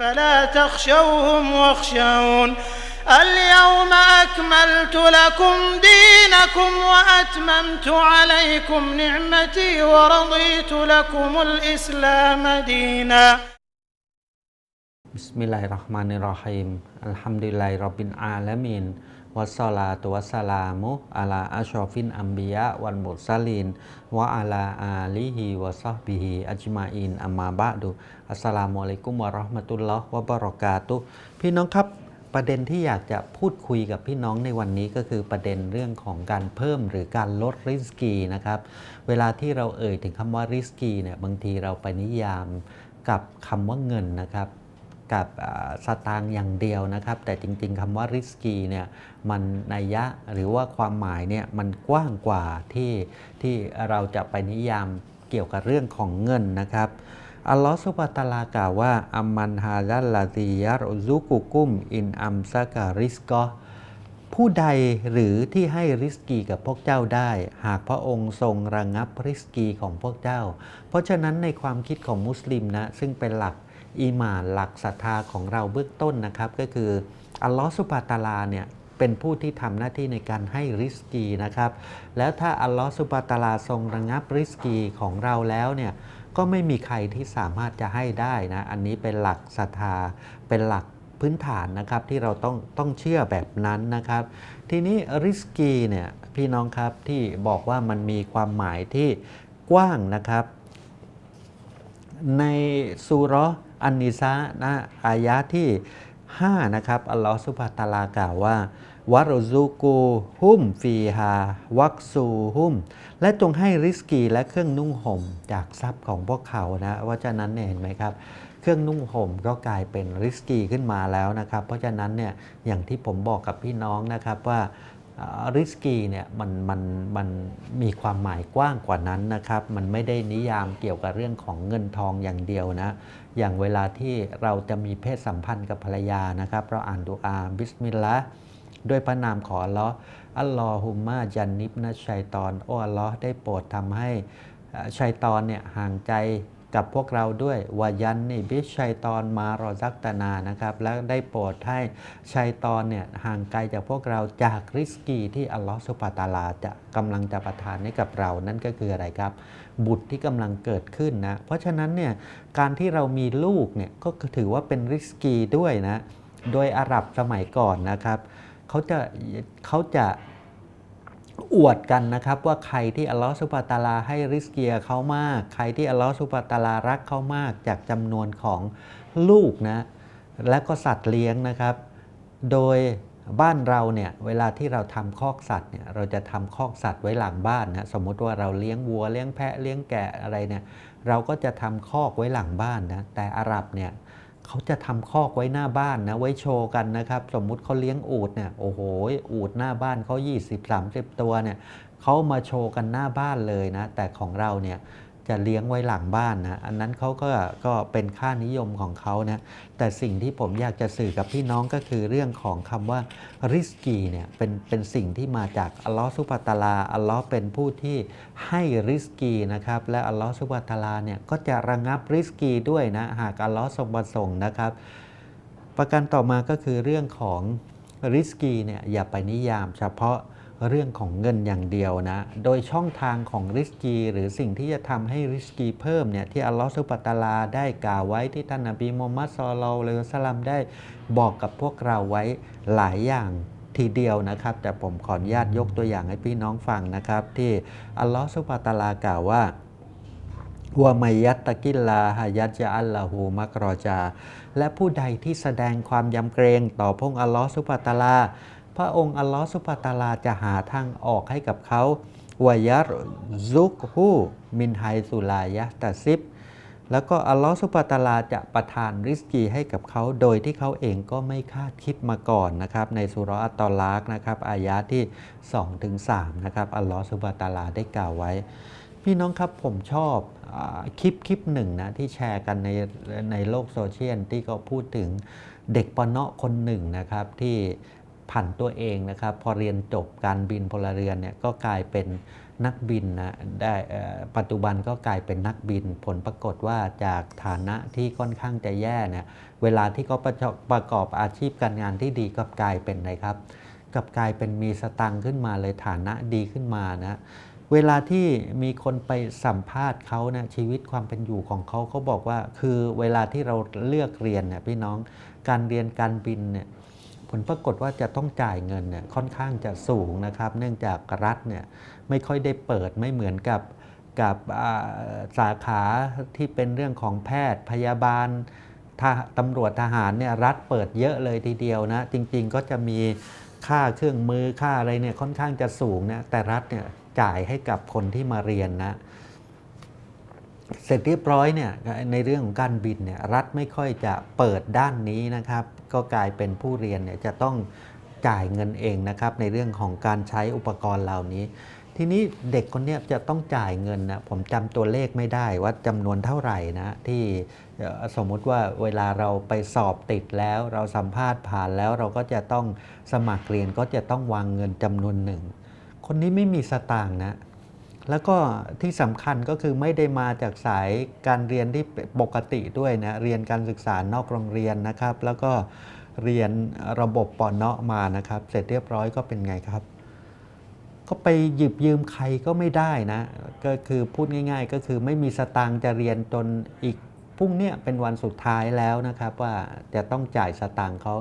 فلا تخشوهم واخشون اليوم أكملت لكم دينكم وأتممت عليكم نعمتي ورضيت لكم الإسلام دينا. بسم الله الرحمن الرحيم. الحمد لله رب العالمين. เราะห์มานิรเราะฮีมอัลฮัมดุลิลลาฮิร็อบบิลอาลามีนวัสลาตุวัสลามุอะลาอัชอฟินอัมบิยะวัลมุรซาลีนวะอะลาอาลีฮิวะซอบิฮิอัจมาอินอัมมาบะดุอัสสลามุอะลัยกุมวะเราะห์มะตุลลอฮ์วะบะเราะกาตุพี่น้องครับประเด็นที่อยากจะพูดคุยกับพี่น้องในวันนี้ก็คือประเด็นเรื่องของการเพิ่มหรือการลดริสกีนะครับ เวลาที่เราเอ่ยถึงคำว่าริสกีเนี่ยบางทีเราไปนิยามกับคำว่าเงินนะครับ กับสตางค์อย่างเดียวนะครับ แต่จริงๆคำว่าริสกีเนี่ยมันนัยยะหรือว่าความหมายเนี่ยมันกว้างกว่าที่ที่เราจะไปนิยามเกี่ยวกับเรื่องของเงินนะครับอัลลอฮฺสุบะตาลากล่าวว่าอัมมันฮาดัลลาซียารซุกุกุมอินอัมซาการิสกอผู้ใดหรือที่ให้ริสกีกับพวกเจ้าได้ หากพระองค์ทรงระงับริสกีของพวกเจ้า เพราะฉะนั้นในความคิดของมุสลิมนะซึ่งเป็นหลัก อีหมานหลักศรัทธาของเราเบื้องต้นนะครับ ก็คืออัลลอฮฺสุบะตาลาเนี่ยเป็นผู้ที่ทำหน้าที่ในการให้ริสกีนะครับ แล้วถ้าอัลลอฮฺสุบะตาลาทรงระงับริสกีของเราแล้วเนี่ยก็ไม่มีใครที่สามารถจะให้ได้นะอันนี้เป็นหลักศรัทธาเป็นหลักพื้นฐานนะครับที่เราต้องต้องเชื่อแบบนั้นนะครับ ทีนี้ริสกีเนี่ยพี่น้องครับที่บอกว่ามันมีความหมายที่กว้างนะครับ ในสุเราะห์ อันนิซานะอายะที่ 5 นะครับอัลลอฮฺสุบฮานะฮูวะตาลากล่าวว่าวะรซุกูฮุมฟีฮาวักซูฮุม และจงให้ริสกีและเครื่องนุ่งห่มจากทรัพย์ของพวกเขานะว่าะฉะนั้นเนี่ยเห็นไหมครับ เครื่องนุ่งห่มก็กลายเป็นริสกีขึ้นมาแล้วนะครับ เพราะฉะนั้นเนี่ยอย่างที่ผมบอกกับพี่น้องนะครับว่า ริสกีเนี่ยมันมันมันมีความหมายกว้างกว่านั้นนะครับ มันไม่ได้นิยามเกี่ยวกับเรื่องของเงินทองอย่างเดียวนะ อย่างเวลาที่เราจะมีเพศสัมพันธ์กับภรรยานะครับ เราอ่านดูอาบิสมิลลาห์ด้วยพระนามของอัลลอฮ์อัลลอฮุมมาจันนิบนะชัยตอนโอ้อัลลอฮ์ได้โปรดทำให้ชัยตอนเนี่ยห่างใจ กับพวกเราด้วยวายันนี่บิชัยตอนมารอซักตนานะครับ แล้วได้โปรดให้ชัยตอนเนี่ยห่างไกลจากพวกเราจากริสกีที่อัลลอฮ์สุบะตาลาจะกำลังจะประทานให้กับเรา นั่นก็คืออะไรครับ บุตรที่กำลังเกิดขึ้นนะ เพราะฉะนั้นเนี่ยการที่เรามีลูกเนี่ยก็ถือว่าเป็นริสกีด้วยนะ โดยอาหรับสมัยก่อนนะครับเขาจะเขาจะ อวดกันนะครับว่าใครที่อัลลอฮฺสุบฮาตาลาให้ริสเกียเขามาก ใครที่อัลลอฮฺสุบฮาตาลารักเขามากจากจำนวนของลูกนะและก็สัตว์เลี้ยงนะครับ โดยบ้านเราเนี่ยเวลาที่เราทำคอกสัตว์เนี่ยเราจะทำคอกสัตว์ไว้หลังบ้านนะสมมุติว่าเราเลี้ยงวัวเลี้ยงแพะเลี้ยงแกะอะไรเนี่ยเราก็จะทำคอกไว้หลังบ้านนะแต่อาหรับเนี่ย เขาจะทำคอกไว้หน้าบ้านนะไว้โชว์กันนะครับ สมมุติเขาเลี้ยงอูดเนี่ยโอ้โหอูดหน้าบ้านเขา20-30 ตัวเนี่ยเขามาโชว์กันหน้าบ้านเลยนะ แต่ของเราเนี่ย จะเลี้ยงไว้หลังบ้านนะ อันนั้นเขาก็ก็เป็นค่านิยมของเขานะ แต่สิ่งที่ผมอยากจะสื่อกับพี่น้องก็คือเรื่องของคำว่าริสกีเนี่ยเป็นเป็นสิ่งที่มาจากอัลลอฮฺสุบฮานะฮูวะตาลาอัลลอฮ์เป็นผู้ที่ให้ริสกีนะครับ และอัลลอฮฺสุบฮานะฮูวะตาลาเนี่ยก็จะระงับริสกีด้วยนะหากอัลลอฮ์ทรงประสงค์นะครับ ประการต่อมาก็คือเรื่องของริสกีเนี่ยอย่าไปนิยามเฉพาะ เรื่องของเงินอย่างเดียวนะ โดยช่องทางของริสกีหรือสิ่งที่จะทำให้ริสกีเพิ่มเนี่ยที่อัลลอฮฺสุบตาลาได้กล่าวไว้ที่ท่านนบีมุฮัมมัดศ็อลลัลลอฮุอะลัยอัลลัมได้บอกกับพวกเราไว้หลายอย่างทีเดียวนะครับ แต่ผมขออนุญาตยกตัวอย่างให้พี่น้องฟังนะครับ ที่อัลลอฮฺสุบตาลากล่าวว่าวะไมยัตตะกิลลาฮายัจจะอัลลอฮูมักรอจา และผู้ใดที่แสดงความยำเกรงต่อพงอัลลอฮฺสุบตาลา ระองค์อัลลอฮฺสุบตาลาจะหาทางออกให้กับเขาวายัรซุกฮูมินไฮสุลายะตะซิบแล้วก็อัลลอฮฺสุบตาลาจะประทานริสกีให้กับเขา โดยที่เขาเองก็ไม่คาดคิดมาก่อนนะครับ ในสุรอัตตอลากนะครับ อายะที่2ถึง3นะครับ อัลลอฮฺสุบตาลาได้กล่าวไว้ พี่น้องครับผมชอบอคลิปคลิปหนึ่งนะที่แชร์กันในในโลกโซเชียลที่เขาพูดถึงเด็กปะเนาะคนหนึ่งนะครับที่ ผันตัวเองนะครับ พอเรียนจบการบินพลเรือนเนี่ยก็กลายเป็นนักบินนะได้ปัจจุบันก็กลายเป็นนักบิน ผลปรากฏว่าจากฐานะที่ค่อนข้างจะแย่เนี่ยเวลาที่เขาประประกอบอาชีพการงานที่ดีก็กลายเป็นอะไรครับกับกลายเป็นมีสตังค์ขึ้นมาเลยฐานะดีขึ้นมานะเวลาที่มีคนไปสัมภาษณ์เขานะชีวิตความเป็นอยู่ของเขาเขาบอกว่า คือเวลาที่เราเลือกเรียนเนี่ยพี่น้องการเรียนการบินเนี่ย ผลปรากฏว่าจะต้องจ่ายเงินเนี่ยค่อนข้างจะสูงนะครับ เนื่องจากรัฐเนี่ยไม่ค่อยได้เปิดไม่เหมือนกับกับสาขาที่เป็นเรื่องของแพทย์พยาบาลตำรวจทหารเนี่ยรัฐเปิดเยอะเลยทีเดียวนะ จริงๆก็จะมีค่าเครื่องมือค่าอะไรเนี่ยค่อนข้างจะสูงนะแต่รัฐเนี่ยจ่ายให้กับคนที่มาเรียนนะ เสร็จเรียบร้อยเนี่ยในเรื่องของการบินเนี่ยรัฐไม่ค่อยจะเปิดด้านนี้นะครับ ก็กลายเป็นผู้เรียนเนี่ยจะต้องจ่ายเงินเองนะครับในเรื่องของการใช้อุปกรณ์เหล่านี้ ทีนี้เด็กคนนี้จะต้องจ่ายเงินนะผมจำตัวเลขไม่ได้ว่าจำนวนเท่าไหร่นะที่สมมุติว่าเวลาเราไปสอบติดแล้ว เราสัมภาษณ์ผ่านแล้วเราก็จะต้องสมัครเรียนก็จะต้องวางเงินจำนวนหนึ่ง คนนี้ไม่มีสตางค์นะ แล้วก็ที่สำคัญก็คือไม่ได้มาจากสายการเรียนที่ปกติด้วยนะเรียนการศึกษานอกโรงเรียนนะครับ แล้วก็เรียนระบบปอนเนาะมานะครับ เสร็จเรียบร้อยก็เป็นไงครับ ก็ไปหยิบยืมใครก็ไม่ได้นะ ก็คือพูดง่าย ๆ ก็คือไม่มีสตางค์จะเรียนจนอีกพรุ่งเนี้ยเป็นวันสุดท้ายแล้วนะครับว่าจะต้องจ่ายสตางค์เขา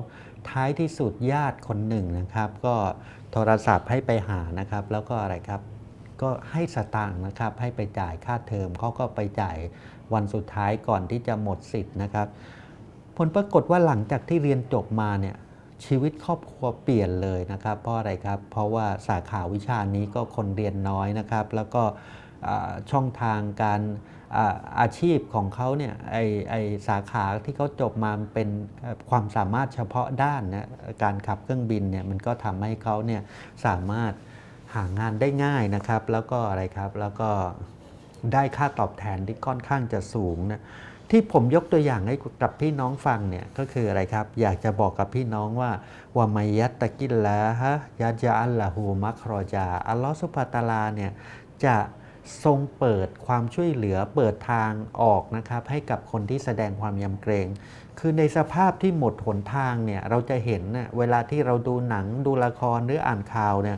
ท้ายที่สุดญาติคนหนึ่งนะครับ ก็โทรศัพท์ให้ไปหานะครับ แล้วก็อะไรครับ ก็ให้สตางค์นะครับให้ไปจ่ายค่าเทอมเขาก็ไปจ่ายวันสุดท้ายก่อนที่จะหมดสิทธิ์นะครับ ผลปรากฏว่าหลังจากที่เรียนจบมาเนี่ยชีวิตครอบครัวเปลี่ยนเลยนะครับ เพราะอะไรครับ เพราะว่าสาขาวิชานี้ก็คนเรียนน้อยนะครับ แล้วก็ช่องทางการอาชีพของเขาเนี่ยไอไอสาขาที่เขาจบมาเป็นความสามารถเฉพาะด้านนะการขับเครื่องบินเนี่ยมันก็ทำให้เขาเนี่ยสามารถ หางานได้ง่ายนะครับ แล้วก็อะไรครับแล้วก็ได้ค่าตอบแทนที่ค่อนข้างจะสูงนะที่ผมยกตัวอย่างให้กับพี่น้องฟังเนี่ยก็คืออะไรครับ อยากจะบอกกับพี่น้องว่าว่ามายัตตะกินละฮะยาจาอัลลาหูมัครอจาอัลลอฮฺสุบฮานะตาลาเนี่ยจะทรงเปิดความช่วยเหลือเปิดทางออกนะครับ ให้กับคนที่แสดงความยำเกรง คือในสภาพที่หมดหนทางเนี่ยเราจะเห็นนะเวลาที่เราดูหนังดูละครหรืออ่านข่าวเนี่ย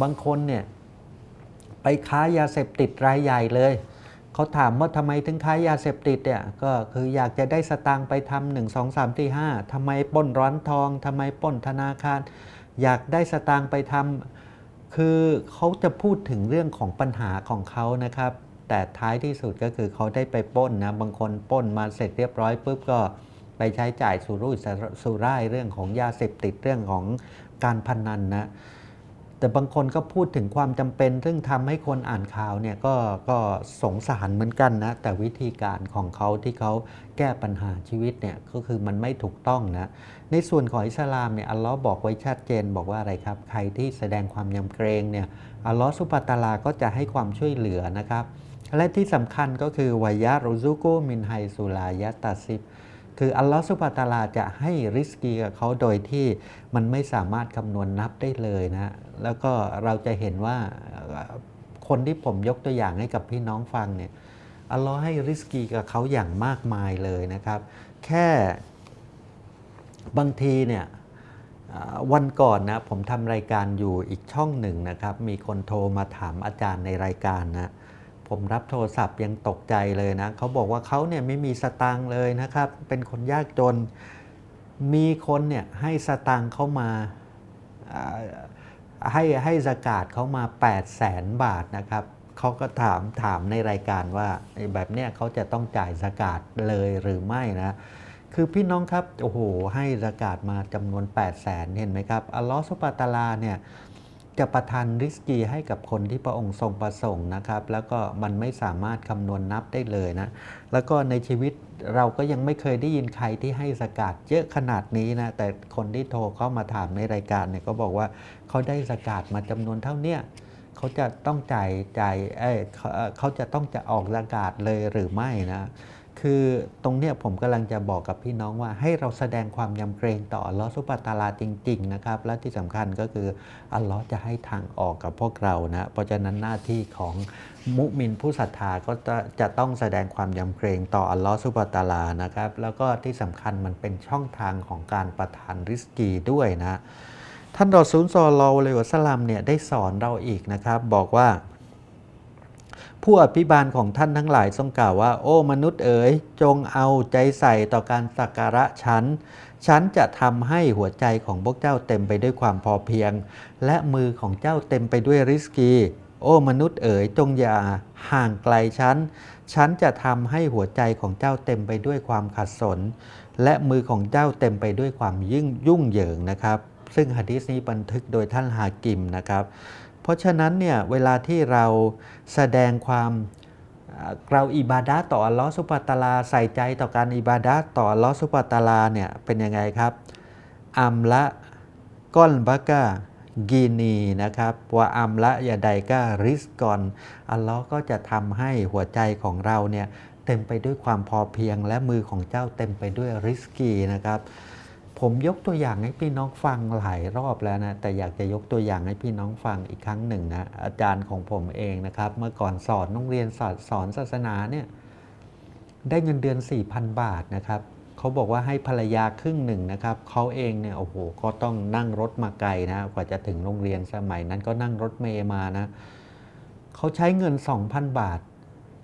บางคนเนี่ยไปค้ายาเสพติดรายใหญ่เลยเขาถามว่าทำไมถึงค้ายาเสพติดเนี่ยก็คืออยากจะได้สตางค์ไปทำหนึ่งสองสามสี่ห้าทำไมป้นร้านทองทำไมป้นธนาคาร อยากได้สตางค์ไปทำคือเขาจะพูดถึงเรื่องของปัญหาของเขานะครับ แต่ท้ายที่สุดก็คือเขาได้ไปป้นนะบางคนป้นมาเสร็จเรียบร้อยปุ๊บก็ไปใช้จ่ายสู่รุ่ยสู่ร่ายเรื่องของยาเสพติดเรื่องของการพนันนะ แต่บางคนก็พูดถึงความจำเป็น ซึ่งทำให้คนอ่านข่าวเนี่ยก็ก็สงสารเหมือนกันนะ แต่วิธีการของเขาที่เขาแก้ปัญหาชีวิตเนี่ยก็คือมันไม่ถูกต้องนะ ในส่วนของอิสลามเนี่ยอัลลอฮ์บอกไว้ชัดเจนบอกว่าอะไรครับ ใครที่แสดงความยำเกรงเนี่ยอัลลอฮ์สุบตาลาก็จะให้ความช่วยเหลือนะครับ และที่สำคัญก็คือวายะรุซุกุมินไฮสุลายะตาซิบ คืออัลลอฮฺสุบะตาลาจะให้ริสกีกับเขาโดยที่มันไม่สามารถคำนวณนับได้เลยนะ แล้วก็เราจะเห็นว่าคนที่ผมยกตัวอย่างให้กับพี่น้องฟังเนี่ยอัลลอฮ์ให้ริสกีกับเขาอย่างมากมายเลยนะครับ แค่บางทีเนี่ยวันก่อนนะผมทำรายการอยู่อีกช่องหนึ่งนะครับ มีคนโทรมาถามอาจารย์ในรายการนะ ผมรับโทรศัพท์ยังตกใจเลยนะเขาบอกว่าเขาเนี่ยไม่มีสตางค์เลยนะครับ เป็นคนยากจน มีคนเนี่ยให้สตางค์เขามาให้ให้สกาดเขามา8 0 0แสนบาทนะครับเขาก็ถามถามในรายการว่าแบบเนี้ยเขาจะต้องจ่ายสกาดเลยหรือไม่นะคือพี่น้องครับ โอ้โห ให้สกาดมาจำนวน 8 0 0แสนเห็นไหมครับอัลลอฮฺสุบฮานะตาลาเนี่ย จะประทานริสกีให้กับคนที่พระองค์ทรงประสงค์นะครับ แล้วก็มันไม่สามารถคำนวณนับได้เลยนะ แล้วก็ในชีวิตเราก็ยังไม่เคยได้ยินใครที่ให้สกัดเยอะขนาดนี้นะ แต่คนที่โทรเข้ามาถามในรายการเนี่ยก็บอกว่าเขาได้สกัดมาจำนวนเท่าเนี้ยเขาจะต้องจ่ายจ่ายเอ้ยเขาเอ่อเขาจะต้องจะออกสกัดเลยหรือไม่นะ คือตรงเนี้ยผมกำลังจะบอกกับพี่น้องว่าให้เราแสดงความยำเกรงต่ออัลลอฮฺสุบตาลาจริง ๆ นะครับ และที่สำคัญก็คืออัลลอฮ์จะให้ทางออกกับพวกเรานะเพราะฉะนั้นหน้าที่ของมุมินผู้ศรัทธาก็จะจะต้องแสดงความยำเกรงต่ออัลลอฮฺสุบตาลานะครับ แล้วก็ที่สำคัญมันเป็นช่องทางของการประทานริสกีด้วยนะท่านรอซูลซอลลอฮุอะลัยฮิวะสลลัมเนี่ยได้สอนเราอีกนะครับ บอกว่า ผู้อภิบาลของท่านทั้งหลายทรงกล่าวว่า โอ้มนุษย์เอ๋ยจงเอาใจใส่ต่อการสักการะฉัน ฉันจะทำให้หัวใจของพวกเจ้าเต็มไปด้วยความพอเพียง และมือของเจ้าเต็มไปด้วยริสกี โอ้มนุษย์เอ๋ยจงอย่าห่างไกลฉัน ฉันจะทำให้หัวใจของเจ้าเต็มไปด้วยความขัดสน และมือของเจ้าเต็มไปด้วยความยิ่งยุ่งเหยิงนะครับ ซึ่งหะดีษนี้บันทึกโดยท่านฮากิมนะครับ เพราะฉะนั้นเนี่ยเวลาที่เราแสดงความเราอิบาดะต่ออัลลอฮฺสุบะตาลาใส่ใจต่อการอิบาดะต่ออัลลอฮฺสุบะตาลาเนี่ยเป็นยังไงครับอัมละก้อนบะกกะกีนีนะครับว่าอัมละยาใดกะริสกอนอัลลอฮ์ก็จะทำให้หัวใจของเราเนี่ยเต็มไปด้วยความพอเพียงและมือของเจ้าเต็มไปด้วยริสกีนะครับ ผมยกตัวอย่างให้พี่น้องฟังหลายรอบแล้วนะแต่อยากจะยกตัวอย่างให้พี่น้องฟังอีกครั้งหนึ่งนะอาจารย์ของผมเองนะครับ เมื่อก่อนสอนโรงเรียนสอนสอนศาสนาเนี่ยได้เงินเดือน 4,000 บาทนะครับเขาบอกว่าให้ภรรยาครึ่งหนึ่งนะครับเขาเองเนี่ยโอ้โหก็ต้องนั่งรถมาไกลนะกว่าจะถึงโรงเรียนสมัยนั้นก็นั่งรถเมย์มานะเขาใช้เงิน 2,000 บาท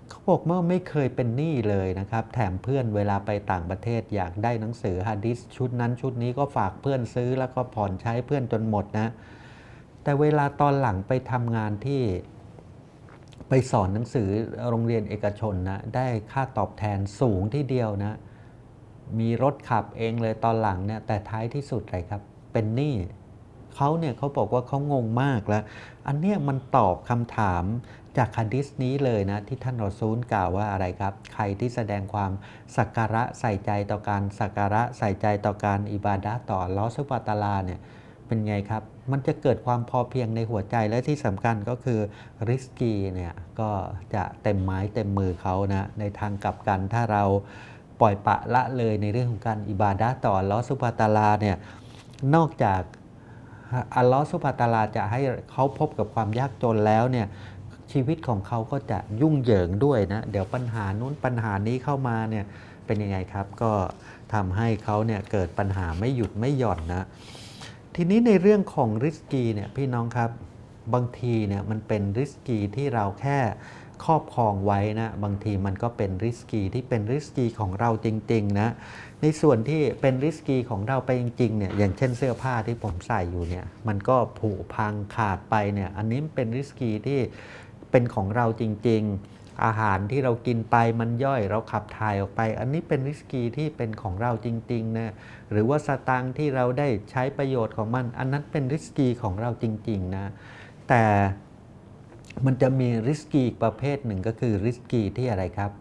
เขาบอกเมื่อไม่เคยเป็นหนี้เลยนะครับ แถมเพื่อนเวลาไปต่างประเทศอยากได้หนังสือฮะดิษชุดนั้นชุดนี้ก็ฝากเพื่อนซื้อแล้วก็ผ่อนใช้เพื่อนจนหมดนะ แต่เวลาตอนหลังไปทำงานที่ไปสอนหนังสือโรงเรียนเอกชนนะได้ค่าตอบแทนสูงที่เดียวนะ มีรถขับเองเลยตอนหลังเนี่ยแต่ท้ายที่สุดอะไรครับ เป็นหนี้เขาเนี่ยเขาบอกว่าเขางงมากแล้ว อันเนี้ยมันตอบคำถาม จากคันดิสนี้เลยนะที่ท่านรอซูลกล่าวว่าอะไรครับ ใครที่แสดงความสักการะใส่ใจต่อการสักการะใส่ใจต่อการอิบาดะต่อลอสุบฮานะตาลาเนี่ยเป็นไงครับ มันจะเกิดความพอเพียงในหัวใจและที่สำคัญก็คือริสกีเนี่ยก็จะเต็มไม้เต็มมือเขานะในทางกลับกันถ้าเราปล่อยปะละเลยในเรื่องของการอิบาดะต่อลอสุบฮานะตาลาเนี่ยนอกจากอัลลอฮฺสุบฮานะตาลาจะให้เขาพบกับความยากจนแล้วเนี่ย ชีวิตของเขาก็จะยุ่งเหยิงด้วยนะ เดี๋ยวปัญหานู้นปัญหานี้เข้ามาเนี่ยเป็นยังไงครับ ก็ทำให้เขาเนี่ยเกิดปัญหาไม่หยุดไม่หย่อนนะ ทีนี้ในเรื่องของริสกีเนี่ยพี่น้องครับบางทีเนี่ยมันเป็นริสกีที่เราแค่ครอบครองไว้นะบางทีมันก็เป็นริสกีที่เป็นริสกีของเราจริงๆนะในส่วนที่เป็นริสกีของเราไปจริงๆเนี่ยอย่างเช่นเสื้อผ้าที่ผมใส่อยู่เนี่ยมันก็ผุพังขาดไปเนี่ยอันนี้เป็นริสกีที่ เป็นของเราจริง ๆ อาหารที่เรากินไปมันย่อยเราขับถ่ายออกไป อันนี้เป็นริสกีที่เป็นของเราจริงๆนะหรือว่าสตางค์ที่เราได้ใช้ประโยชน์ของมัน อันนั้นเป็นริสกีของเราจริงๆนะแต่มันจะมีริสกีอีกประเภทหนึ่งก็คือริสกีที่อะไรครับ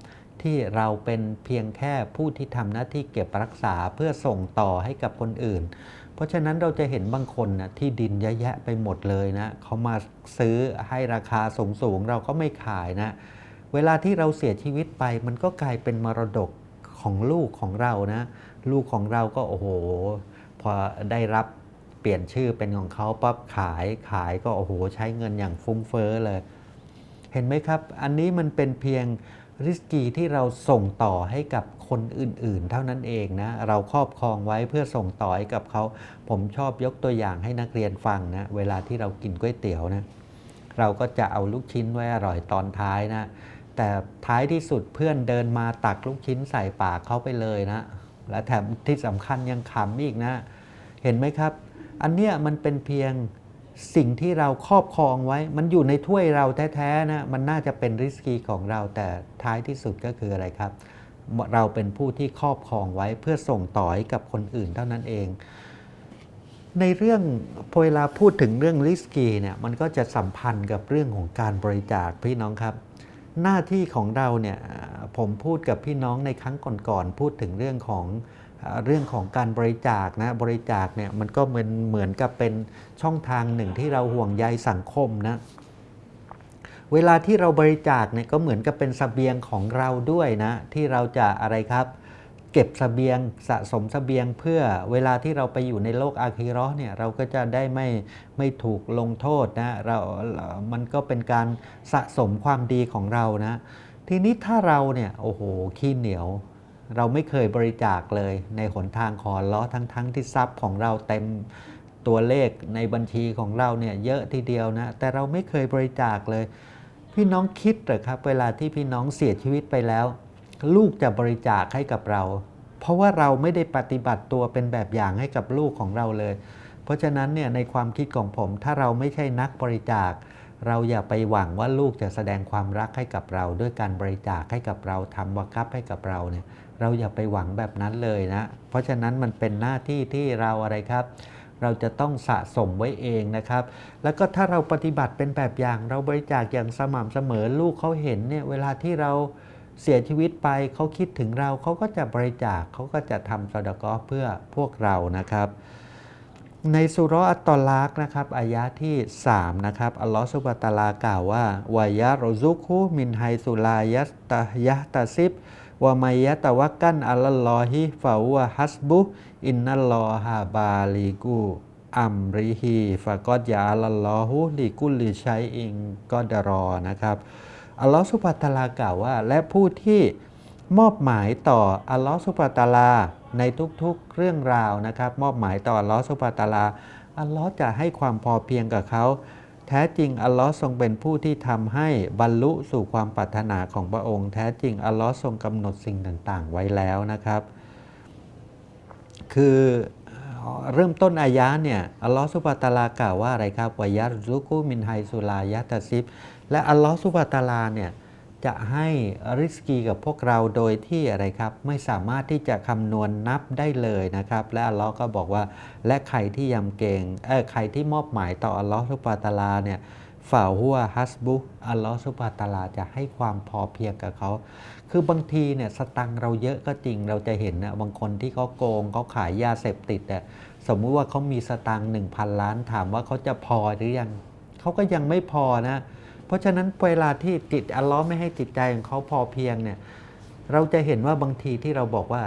ที่เราเป็นเพียงแค่ผู้ที่ทำหน้าที่เก็บรักษาเพื่อส่งต่อให้กับคนอื่น เพราะฉะนั้นเราจะเห็นบางคนนะที่ดินเยอะแยะไปหมดเลยนะเขามาซื้อให้ราคาสูงสูงๆเราก็ไม่ขายนะ เวลาที่เราเสียชีวิตไป มันก็กลายเป็นมรดกของลูกของเรานะ ลูกของเราก็โอ้โห พอได้รับเปลี่ยนชื่อเป็นของเขาปั๊บขายขายก็โอ้โหใช้เงินอย่างฟุ้งเฟ้อเลย เห็นไหมครับ อันนี้มันเป็นเพียง ริสกีที่เราส่งต่อให้กับคนอื่นๆ เท่านั้นเองนะเราครอบครองไว้เพื่อส่งต่อให้กับเขาผมชอบยกตัวอย่างให้นักเรียนฟังนะเวลาที่เรากินก๋วยเตี๋ยวนะเราก็จะเอาลูกชิ้นไว้อร่อยตอนท้ายนะแต่ท้ายที่สุดเพื่อนเดินมาตักลูกชิ้นใส่ปากเขาไปเลยนะและแถมที่สำคัญยังขำอีกนะ เห็นไหมครับ อันเนี้ยมันเป็นเพียง สิ่งที่เราครอบครองไว้ มันอยู่ในถ้วยเราแท้ๆนะมันน่าจะเป็นริสกีของเราแต่ท้ายที่สุดก็คืออะไรครับ เราเป็นผู้ที่ครอบครองไว้เพื่อส่งต่อให้กับคนอื่นเท่านั้นเอง ในเรื่องพอเวลาพูดถึงเรื่องริสกีเนี่ยมันก็จะสัมพันธ์กับเรื่องของการบริจาคพี่น้องครับ หน้าที่ของเราเนี่ยผมพูดกับพี่น้องในครั้งก่อนๆพูดถึงเรื่องของ เรื่องของการบริจาคนะบริจาคเนี่ยมันก็เหมือนเหมือนกับเป็นช่องทางหนึ่งที่เราห่วงใยสังคมนะเวลาที่เราบริจาคเนี่ยก็เหมือนกับเป็นสเสบียงของเราด้วยนะที่เราจะอะไรครับ เก็บสเสบียงสะสมสเสบียงเพื่อเวลาที่เราไปอยู่ในโลกอาคีราะห์เนี่ยเราก็จะได้ไม่ไม่ถูกลงโทษนะเรา มันก็เป็นการสะสมความดีของเรานะทีนี้ถ้าเราเนี่ยโอ้โหขี้เหนียว เราไม่เคยบริจาคเลยในหนทางขอล้อทั้งๆทที่ทรัพย์ของเราเต็มตัวเลขในบัญชีของเราเนี่ยเยอะทีเดียวนะ แต่เราไม่เคยบริจาคเลย พี่น้องคิดเหรอครับเวลาที่พี่น้องเสียชีวิตไปแล้ว ลูกจะบริจาคให้กับเรา เพราะว่าเราไม่ได้ปฏิบัติตัวเป็นแบบอย่างให้กับลูกของเราเลย เพราะฉะนั้นเนี่ยในความคิดของผมถ้าเราไม่ใช่นักบริจาค เราอย่าไปหวังว่าลูกจะแสดงความรักให้กับเรา ด้วยการบริจาคให้กับเราทำวากับให้กับเราเนี่ยเราอย่าไปหวังแบบนั้นเลยนะ เพราะฉะนั้นมันเป็นหน้าที่ที่เราอะไรครับ เราจะต้องสะสมไว้เองนะครับ แล้วก็ถ้าเราปฏิบัติเป็นแบบอย่าง เราบริจาคอย่างสม่ำเสมอลูกเขาเห็นเนี่ยเวลาที่เราเสียชีวิตไปเขาคิดถึงเราเขาก็จะบริจาคเขาก็จะทำสดกอเพื่อพวกเรานะครับ ในสุรอัตตลากนะครับอายะที่ 3 นะครับ อัลลอฮฺสุบตะลากล่าวว่าวายะโรซุคุมินไฮสุลายัตยะตาซิบวามายะตะวักกันอัลลอฮิฟาวะฮัสบุอินนัลลอฮาบาลีกูอัมริฮีฟะกอดยาอัลลอฮุลิกุลิชัยอิงกอดรอนะครับ อัลลอฮฺสุบตะลากล่าวว่า และผู้ที่ มอบหมายต่ออัลลอฮฺสุบะตะลา ในทุกๆเรื่องราวนะครับ มอบหมายต่ออัลลอฮฺสุบะตะลา อัลลอฮ์จะให้ความพอเพียงกับเขา แท้จริงอัลลอฮ์ทรงเป็นผู้ที่ทำให้บรรลุสู่ความปรารถนาของพระองค์ แท้จริงอัลลอฮ์ทรงกำหนดสิ่งต่างๆ ไว้แล้วนะครับ คือเริ่มต้นอายะเนี่ยอัลลอฮ์สุบะตะลากล่าวว่าอะไรครับวายัรุกุมินไฮสุลายะตาซิบและอัลลอฮ์สุบะตะลาเนี่ย จะให้ริสกีกับพวกเราโดยที่อะไรครับ ไม่สามารถที่จะคำนวณนับได้เลยนะครับ และอัลลอฮ์ก็บอกว่า และใครที่ยำเกรงเออใครที่มอบหมายต่ออัลลอฮ์สุบะตะลาเนี่ยฝ่าหัวฮัสบุอัลลอฮ์สุบะตะลาจะให้ความพอเพียงกับเขา คือบางทีเนี่ยสตังเราเยอะก็จริงเราจะเห็นนะบางคนที่เขาโกงเขาขายยาเสพติดเนี่ยสมมุติว่าเขามีสตังหนึ่งพันล้านถามว่าเขาจะพอหรือยังเขาก็ยังไม่พอนะเพราะฉะนั้นเวลาที่จิตอัลลอฮ์ไม่ให้จิตใจของเขาพอเพียงเนี่ยเราจะเห็นว่าบางทีที่เราบอกว่า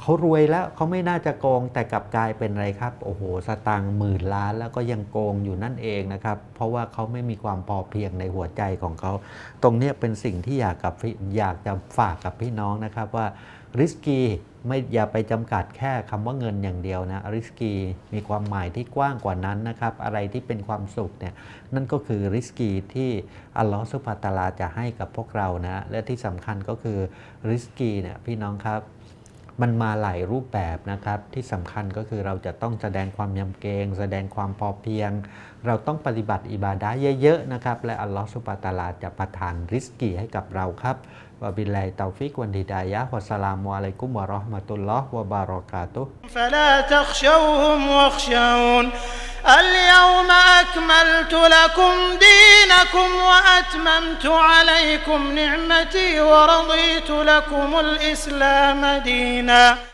เขารวยแล้วเขาไม่น่าจะโกงแต่กลับกลายเป็นอะไรครับ โอ้โห สตังค์หมื่นล้านแล้วก็ยังโกงอยู่นั่นเองนะครับ เพราะว่าเขาไม่มีความพอเพียงในหัวใจของเขา ตรงนี้เป็นสิ่งที่อยากกับอยากจะฝากกับพี่น้องนะครับว่าริสกี ไม่อย่าไปจำกัดแค่คำว่าเงินอย่างเดียวนะริสกีมีความหมายที่กว้างกว่านั้นนะครับ อะไรที่เป็นความสุขเนี่ยนั่นก็คือริสกีที่อัลลอฮฺสุบฮาตาลาจะให้กับพวกเรานะและที่สำคัญก็คือริสกีเนี่ยพี่น้องครับมันมาหลายรูปแบบนะครับ ที่สำคัญก็คือเราจะต้องแสดงความยำเกรงแสดงความพอเพียง เราต้องปฏิบัติอิบาดะเยอะๆนะครับ และอัลลอฮฺสุบฮาตาลาจะประทานริสกีให้กับเราครับ وبالله التوفيق والهداية والسلام عليكم ورحمة الله وبركاته فلا تخشوهم واخشون اليوم أكملت لكم دينكم وأتممت عليكم نعمتي ورضيت لكم الإسلام ديناً